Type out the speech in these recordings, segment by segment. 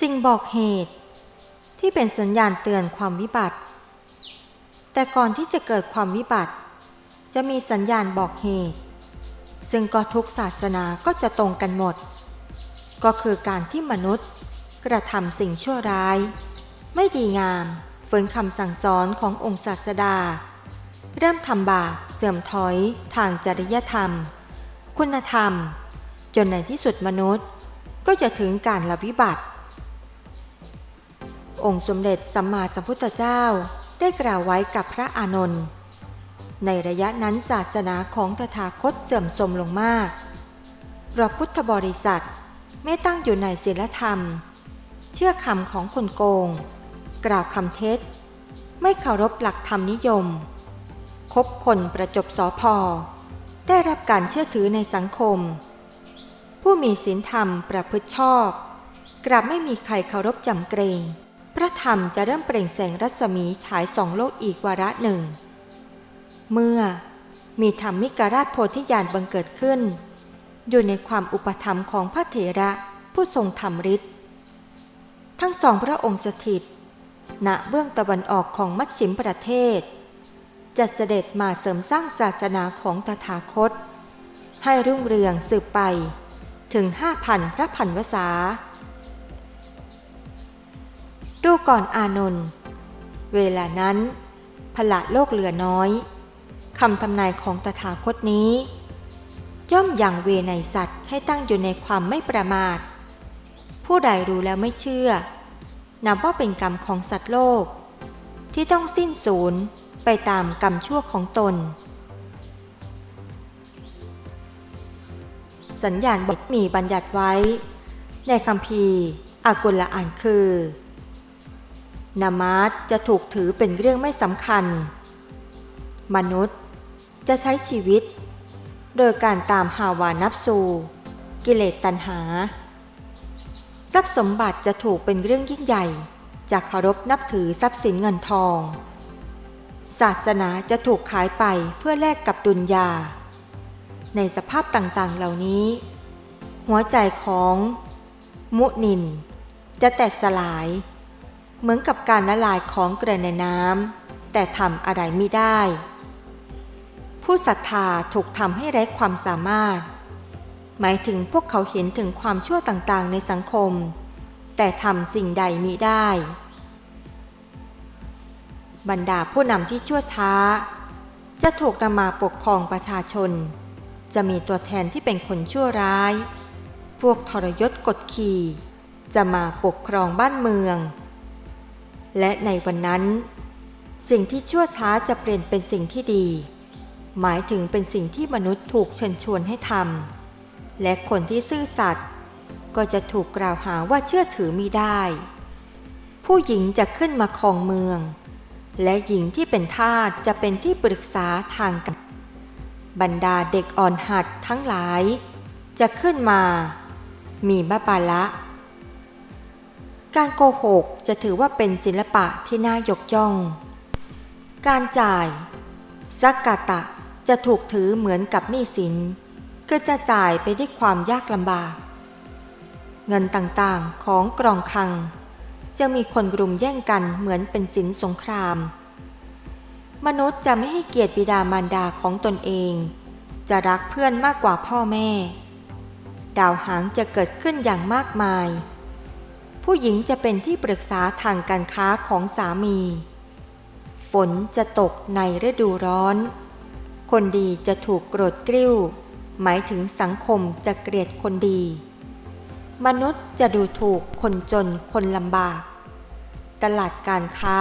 สิ่งบอกเหตุ ที่เป็นสัญญาณเตือนความวิบัติ แต่ก่อนที่จะเกิดความวิบัติ จะมีสัญญาณบอกเหตุ ซึ่งก็ทุกศาสนาก็จะตรงกันหมด ก็คือการที่มนุษย์ กระทำสิ่งชั่วร้าย ไม่ดีงามฝืนคำสั่งสอนขององค์ศาสดา เริ่มทำบาปเสื่อมถอยทางจริยธรรม คุณธรรม จนในที่สุดมนุษย์ก็จะถึงการละวิบัติ องค์สมเด็จสัมมาสัมพุทธเจ้าได้กล่าวไว้กับพระอานนท์ในระยะนั้นศาสนาของตถาคตเสื่อมทรมลงมากเพราะพุทธบริษัทไม่ตั้งอยู่ในศีลธรรม เชื่อคำของคนโกง กล่าวคำเท็จ ไม่เคารพหลักธรรมนิยม คบคนประจบสอพอ ได้รับการเชื่อถือในสังคม ผู้มีศีลธรรมประพฤติชอบ กลับไม่มีใครเคารพจำเกรง พระธรรมจะเริ่มเปล่งแสงรัศมีฉายสองโลกอีกวาระหนึ่ง เมื่อมีธรรมมิกราชโพธิญาณบังเกิดขึ้น อยู่ในความอุปถัมของพระเถระผู้ทรงธรรมฤทธิ์ทั้งสองพระองค์สถิตณเบื้องตะวันออกของมัชชิมประเทศ จะเสด็จมาเสริมสร้างศาสนาของตถาคต ให้รุ่งเรืองสืบไปถึงห้าพันพระพันวษา ดูก่อนอานนท์เวลานั้นพละโลกเหลือน้อยคำทำนายของตถาคตนี้ ย่อมอยังเวในสัตว์ให้ตั้งอยู่ในความไม่ประมาท ผู้ใดรู้แล้วไม่เชื่อนับว่าเป็นกรรมของสัตว์โลก ที่ต้องสิ้นสูญไปตามกรรมชั่วของตน สัญญาณบทมีบัญญัติไว้ ในคำพีอากุลอ่านคือ นามาสจะถูกถือเป็นเรื่องไม่สำคัญ มนุษย์จะใช้ชีวิต โดยการตามหาวานับสูกิเลสตัณหา ทรัพย์สมบัติจะถูกเป็นเรื่องยิ่งใหญ่จากเคารพนับถือทรัพย์สินเงินทอง ศาสนาจะถูกขายไปเพื่อแลกกับดุลยา ในสภาพต่างๆเหล่านี้ หัวใจของ มุนิน จะแตกสลาย เหมือนกับการละลายของเกลือในน้ำแต่ทำอะไรไม่ได้ ผู้ศรัทธาถูกทำให้ไร้ความสามารถ หมายถึงพวกเขาเห็นถึงความชั่วต่างๆ ในสังคม แต่ทำสิ่งใดมิได้ บรรดาผู้นำที่ชั่วช้า จะถูกนำมาปกครองประชาชน จะมีตัวแทนที่เป็นคนชั่วร้าย พวกทรยศกดขี่ จะมาปกครองบ้านเมือง และในวันนั้น สิ่งที่ชั่วช้าจะเปลี่ยนเป็นสิ่งที่ดี หมายถึงเป็นสิ่งที่มนุษย์ถูกเชิญชวนให้ทำและคนที่ซื่อสัตย์ก็จะถูกกล่าวหาว่าเชื่อถือมีได้ ผู้หญิงจะขึ้นมาครองเมือง และหญิงที่เป็นทาสจะเป็นที่ปรึกษาทางการบรรดาเด็กอ่อนหัดทั้งหลาย จะขึ้นมา มีบ้าบาละ การโกหกจะถือว่าเป็นศิลปะที่น่ายกย่อง การจ่ายสักกะตะจะถูกถือเหมือนกับหนี้สินคือจะจ่ายไปด้วยความยากลำบาก เงินต่างๆของกรองคัง จะมีคนรุมแย่งกันเหมือนเป็นสินสงคราม มนุษย์จะไม่ให้เกียรติบิดามารดาของตนเอง จะรักเพื่อนมากกว่าพ่อแม่ ดาวหางจะเกิดขึ้นอย่างมากมาย ผู้หญิงจะเป็นที่ปรึกษาทางการค้าของสามี ฝนจะตกในฤดูร้อน คนดีจะถูกโกรธกริ้ว หมายถึงสังคมจะเกลียดคนดี มนุษย์จะดูถูกคนจนคนลำบาก ตลาดการค้า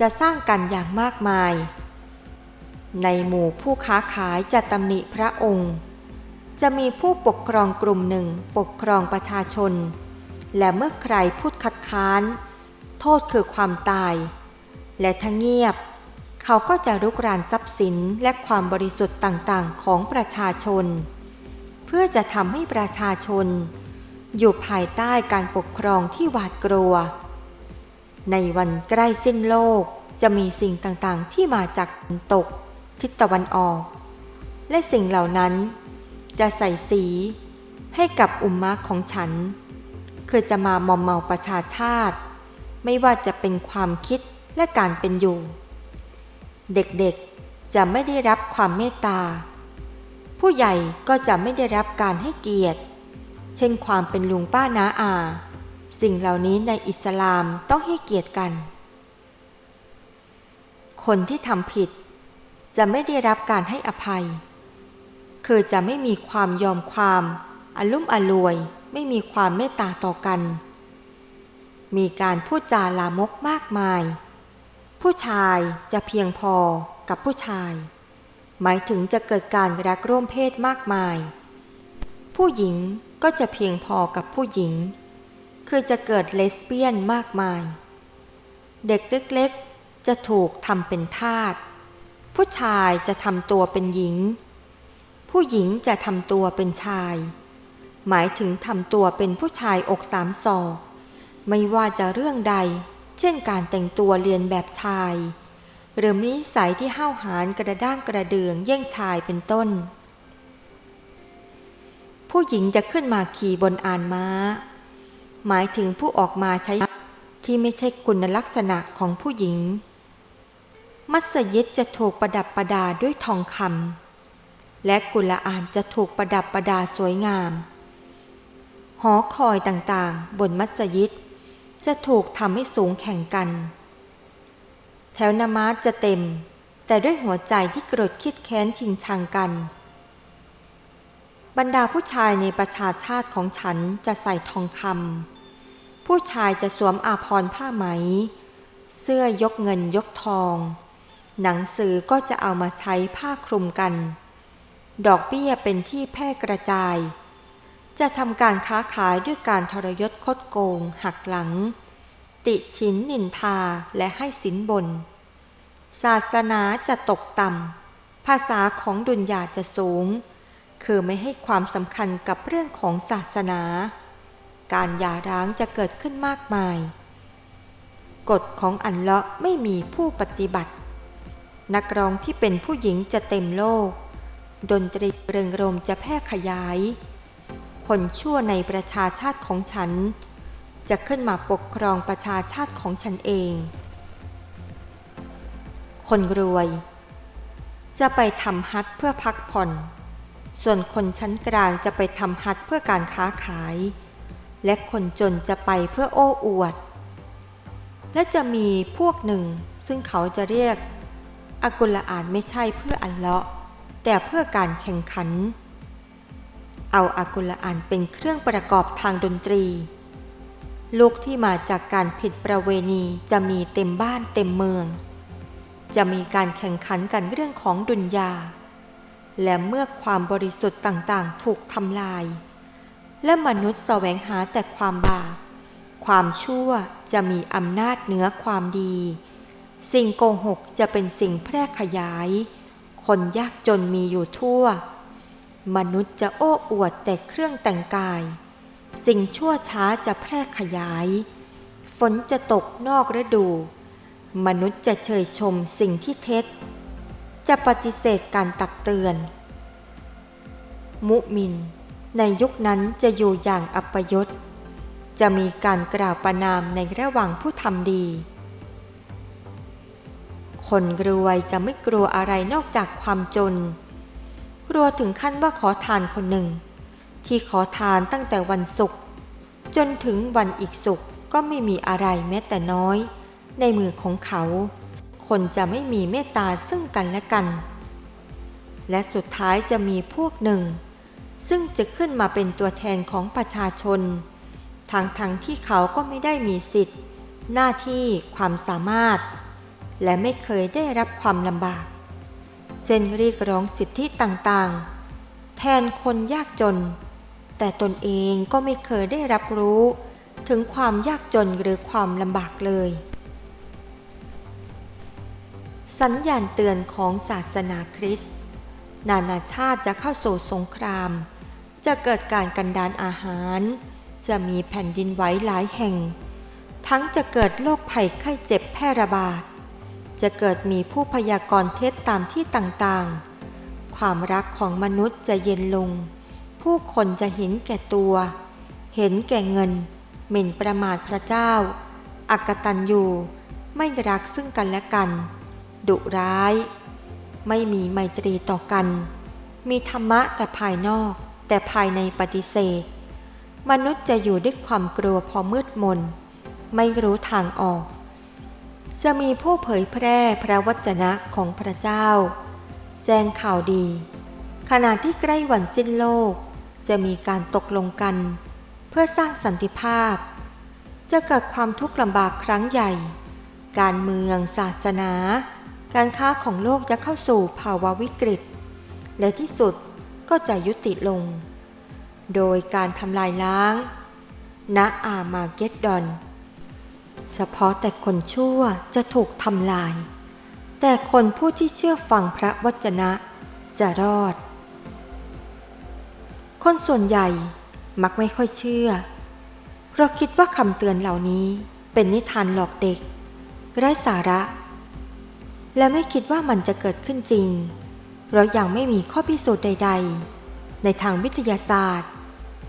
จะสร้างกันอย่างมากมาย ในหมู่ผู้ค้าขายจะตำหนิพระองค์ จะมีผู้ปกครองกลุ่มหนึ่งปกครองประชาชน และเมื่อใครพูดคัดค้าน โทษคือความตาย และถ้าเงียบ เขาก็จะรุกรานทรัพย์สินและความบริสุทธิ์ต่างๆ ของประชาชน เพื่อจะทำให้ประชาชน อยู่ภายใต้การปกครองที่หวาดกลัว ในวันใกล้สิ้นโลกจะมีสิ่งต่างๆ ที่มาจากตะวันตก ทิศตะวันออก และสิ่งเหล่านั้น จะใส่สีให้กับอุมมะของฉัน คือจะมามอมเมาประชาชาติ ไม่ว่าจะเป็นความคิดและการเป็นอยู่ เด็กๆจะไม่ได้รับความเมตตา ผู้ใหญ่ก็จะไม่ได้รับการให้เกียรติ เช่นความเป็นลุงป้าน้าอา สิ่งเหล่านี้ในอิสลามต้องให้เกียรติกัน คนที่ทำผิด จะไม่ได้รับการให้อภัย คือจะไม่มีความยอมความอารมุ่มอรวย ไม่มีความเมตตาต่อกัน มีการพูดจาลามกมากมาย ผู้ชายจะเพียงพอกับผู้ชาย หมายถึงจะเกิดการรักร่วมเพศมากมาย ผู้หญิงก็จะเพียงพอกับผู้หญิง คือจะเกิดเลสเบี้ยนมากมาย เด็กเล็กๆจะถูกทำเป็นทาสผู้ชายจะทำตัวเป็นหญิง ผู้หญิงจะทำตัวเป็นชาย หมายถึงทำตัวเป็นผู้ชายอกสามศอกไม่ว่าจะเรื่องใด เช่นการแต่งตัวเรียนแบบชาย หรือนิสัยที่ห้าวหาญกระด้างกระเดืองเยี่ยงชายเป็นต้น ผู้หญิงจะขึ้นมาขี่บนอานม้า หมายถึงผู้ออกมาใช้ที่ไม่ใช่คุณลักษณะของผู้หญิง มัสยิดจะถูกประดับประดาด้วยทองคำและกุลอานจะถูกประดับประดาสวยงาม หอคอยต่างๆ บนมัสยิด จะถูกทำให้สูงแข่งกัน แถวนามาสจะเต็ม แต่ด้วยหัวใจที่โกรธคิดแค้นชิงชังกัน บรรดาผู้ชายในประชาชาติของฉันจะใส่ทองคำผู้ชายจะสวมอาภรณ์ผ้าไหม เสื้อยกเงินยกทอง หนังสือก็จะเอามาใช้ผ้าคลุมกัน ดอกเบี้ยเป็นที่แพร่กระจาย จะทำการค้าขายด้วยการทรยศคดโกง หักหลัง ติชินนินทาและให้สินบน ศาสนาจะตกต่ำ ภาษาของดุนยาจะสูง คือไม่ให้ความสำคัญกับเรื่องของศาสนา การหย่าร้างจะเกิดขึ้นมากมาย กฎของอันเลาะไม่มีผู้ปฏิบัติ นักร้องที่เป็นผู้หญิงจะเต็มโลก ดนตรีเริงรมจะแพร่ขยาย คนชั่วในประชาชาติของฉัน จะขึ้นมาปกครองประชาชาติของฉันเอง คนรวย จะไปทำฮัทเพื่อพักผ่อน ส่วนคนชั้นกลางจะไปทำฮัทเพื่อการค้าขาย และคนจนจะไปเพื่อโอ้อวด และจะมีพวกหนึ่งซึ่งเขาจะเรียกอากุลอานไม่ใช่เพื่ออัลเลาะแต่เพื่อการแข่งขัน เอาอากุลอานเป็นเครื่องประกอบทางดนตรี ลูกที่มาจากการผิดประเวณีจะมีเต็มบ้านเต็มเมือง จะมีการแข่งขันกันเรื่องของดุนยา และเมื่อความบริสุทธิ์ต่างๆ ถูกทำลาย และมนุษย์แสวงหาแต่ความบาปความชั่วจะมีอำนาจเหนือความดี สิ่งโกหกจะเป็นสิ่งแพร่ขยาย คนยากจนมีอยู่ทั่ว มนุษย์จะโอ้อวดแต่เครื่องแต่งกาย สิ่งชั่วช้าจะแพร่ขยาย ฝนจะตกนอกฤดู มนุษย์จะเชยชมสิ่งที่เท็จ จะปฏิเสธการตักเตือน มุมิน ในยุคนั้นจะอยู่อย่างอัปยศ จะมีการกล่าวประนามในระหว่างผู้ทำดี คนรวยจะไม่กลัวอะไรนอกจากความจน กลัวถึงขั้นว่าขอทานคนหนึ่ง ที่ขอทานตั้งแต่วันศุกร์จนถึงวันอีกศุกร์ก็ไม่มีอะไรแม้แต่น้อย ในมือของเขา คนจะไม่มีเมตตาซึ่งกันและกัน และสุดท้ายจะมีพวกหนึ่ง ซึ่งจะขึ้นมาเป็นตัวแทนของประชาชนทางทางที่เขาก็ไม่ได้มีสิทธิ์ หน้าที่ความสามารถ และไม่เคยได้รับความลำบาก เช่นเรียกร้องสิทธิต่างๆ แทนคนยากจน แต่ตนเองก็ไม่เคยได้รับรู้ ถึงความยากจนหรือความลำบากเลย สัญญาณเตือนของศาสนาคริสต์นานาชาติจะเข้าสู่สงคราม จะเกิดการกันดานอาหาร จะมีแผ่นดินไหวหลายแห่ง ทั้งจะเกิดโรคภัยไข้เจ็บแพร่ระบาด จะเกิดมีผู้พยากรณ์เท็จตามที่ต่างๆ ความรักของมนุษย์จะเย็นลง ผู้คนจะเห็นแก่ตัว เห็นแก่เงิน หมิ่นประมาทพระเจ้า อักตันยูไม่รักซึ่งกันและกัน ดุร้าย ไม่มีไมตรีต่อกัน มีธรรมะแต่ภายนอก แต่ภายในปฏิเสธ มนุษย์จะอยู่ด้วยความกลัวพอมืดมน ไม่รู้ทางออก จะมีผู้เผยแพร่พระวจนะของพระเจ้า แจ้งข่าวดี ขณะที่ใกล้วันสิ้นโลก จะมีการตกลงกัน เพื่อสร้างสันติภาพ จะเกิดความทุกข์ลำบากครั้งใหญ่ การเมืองศาสนา การค้าของโลกจะเข้าสู่ภาวะวิกฤต และที่สุดก็จะยุติลง โดยการทำลายล้างณอามาเกดดอน เฉพาะแต่คนชั่วจะถูกทำลาย แต่คนผู้ที่เชื่อฟังพระวจนะจะรอด คนส่วนใหญ่มักไม่ค่อยเชื่อ เพราะคิดว่าคำเตือนเหล่านี้เป็นนิทานหลอกเด็กไร้สาระ และไม่คิดว่ามันจะเกิดขึ้นจริง เพราะยังไม่มีข้อพิสูจน์ใด ๆ ในทางวิทยาศาสตร์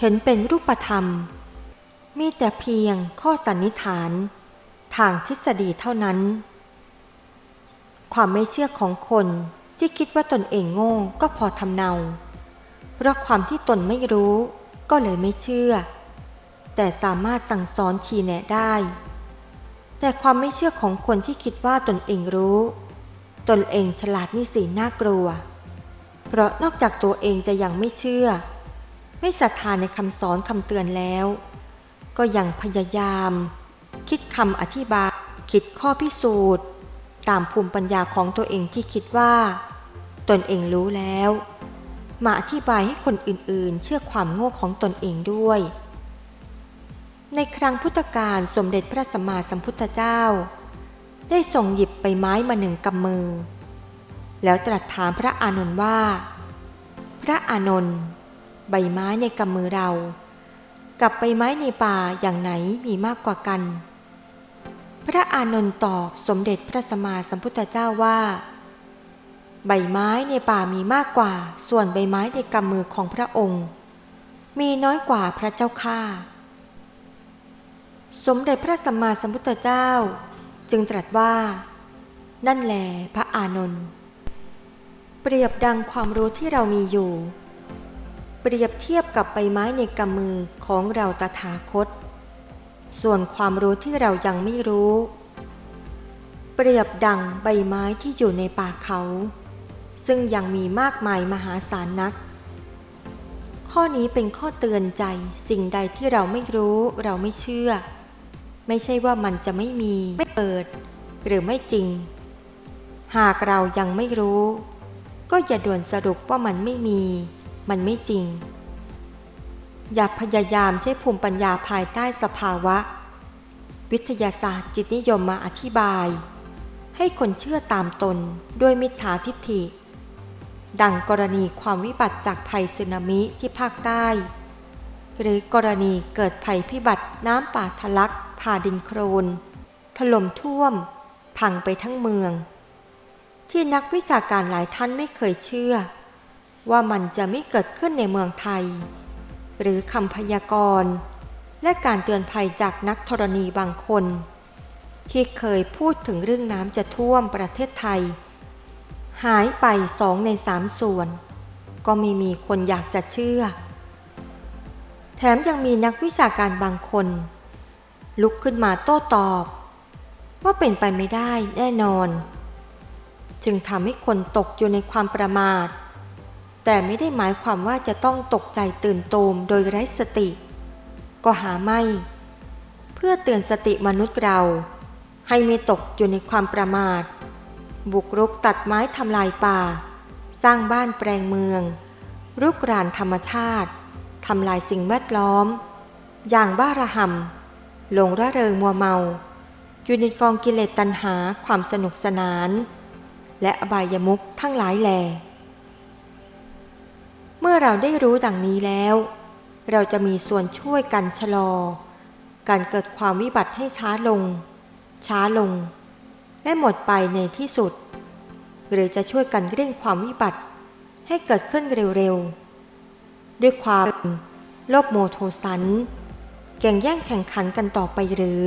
เห็นเป็นรูปธรรม มีแต่เพียงข้อสันนิษฐาน ทางทฤษฎีเท่านั้น ความไม่เชื่อของคนที่คิดว่าตนเองโง่ก็พอทำเนา เพราะความที่ตนไม่รู้ก็เลยไม่เชื่อ แต่สามารถสั่งสอนชี้แนะได้ แต่ความไม่เชื่อของคนที่คิดว่าตนเองรู้ ตนเองฉลาดนี่สิน่ากลัว เพราะนอกจากตัวเองจะยังไม่เชื่อ ไม่ศรัทธาในคำสอนคำเตือนแล้ว ก็ยังพยายาม คิดคำอธิบาย คิดข้อพิสูจน์ ตามภูมิปัญญาของตัวเองที่คิดว่า ตนเองรู้แล้ว มาอธิบายให้คนอื่นๆ เชื่อความโง่ของตนเองด้วย ในครั้งพุทธกาลสมเด็จพระสัมมาสัมพุทธเจ้า ได้ส่งหยิบใบไม้มาหนึ่งกำมือ แล้วตรัสถามพระอานนท์ว่า พระอานนท์ใบไม้ในกำมือเรา กับใบไม้ในป่าอย่างไหนมีมากกว่ากัน พระอานนท์ตอบสมเด็จพระสัมมาสัมพุทธเจ้าว่า ใบไม้ในป่ามีมากกว่า ส่วนใบไม้ในกำมือของพระองค์ มีน้อยกว่าพระเจ้าข้าสมเด็จพระสัมมาสัมพุทธเจ้า จึงตรัสว่า นั่นแหลพระอานนท์เปรียบดังความรู้ที่เรามีอยู่ เปรียบเทียบกับใบไม้ในกำมือของเราตถาคต ส่วนความรู้ที่เรายังไม่รู้ เปรียบดังใบไม้ที่อยู่ในป่าเขา ซึ่งยังมีมากมายมหาศาลนัก ข้อนี้เป็นข้อเตือนใจสิ่งใดที่เราไม่รู้เราไม่เชื่อ ไม่ใช่ว่ามันจะไม่มีไม่เปิด หรือไม่จริง หากเรายังไม่รู้ ก็อย่าด่วนสรุปว่ามันไม่มี มันไม่จริง อย่าพยายามใช้ภูมิปัญญาภายใต้สภาวะ วิทยาศาสตร์จิตนิยมมาอธิบาย ให้คนเชื่อตามตนด้วยมิจฉาทิฏฐิ ดังกรณีความวิบัติจากภัยสึนามิที่ภาคใต้ หรือกรณีเกิดภัยพิบัติน้ำป่าทะลักผ่าดินโครนถล่มท่วม พังไปทั้งเมือง ที่นักวิชาการหลายท่านไม่เคยเชื่อ ว่ามันจะไม่เกิดขึ้นในเมืองไทย หรือคำพยากรณ์ และการเตือนภัยจากนักธรณีบางคน ที่เคยพูดถึงเรื่องน้ำจะท่วมประเทศไทย หายไปสองในสามส่วน ก็ไม่มีคนอยากจะเชื่อ แถมยังมีนักวิชาการบางคน ลุกขึ้นมาโต้ตอบ ว่าเป็นไปไม่ได้แน่นอน จึงทำให้คนตกอยู่ในความประมาท แต่ไม่ได้หมายความว่าจะต้องตกใจตื่นโตมโดยไร้สติ ก็หาไม่ เพื่อเตือนสติมนุษย์เรา ให้ไม่ตกอยู่ในความประมาท บุกรุกตัดไม้ทำลายป่า สร้างบ้านแปลงเมือง รุกรานธรรมชาติทำลายสิ่งแวดล้อม อย่างบ้าระหำหลงระเริงมัวเมาอยู่ในกองกิเลสตัณหาความสนุกสนาน และอบายมุขทั้งหลายแหล่ เมื่อเราได้รู้ดังนี้แล้ว เราจะมีส่วนช่วยกันชะลอ การเกิดความวิบัติให้ช้าลง ช้าลง และหมดไปในที่สุด หรือจะช่วยกันเร่งความวิบัติให้เกิดขึ้นเร็วๆ ด้วยความโลภโมโทสันแข่งแย่งแข่งขันกันต่อไปหรือ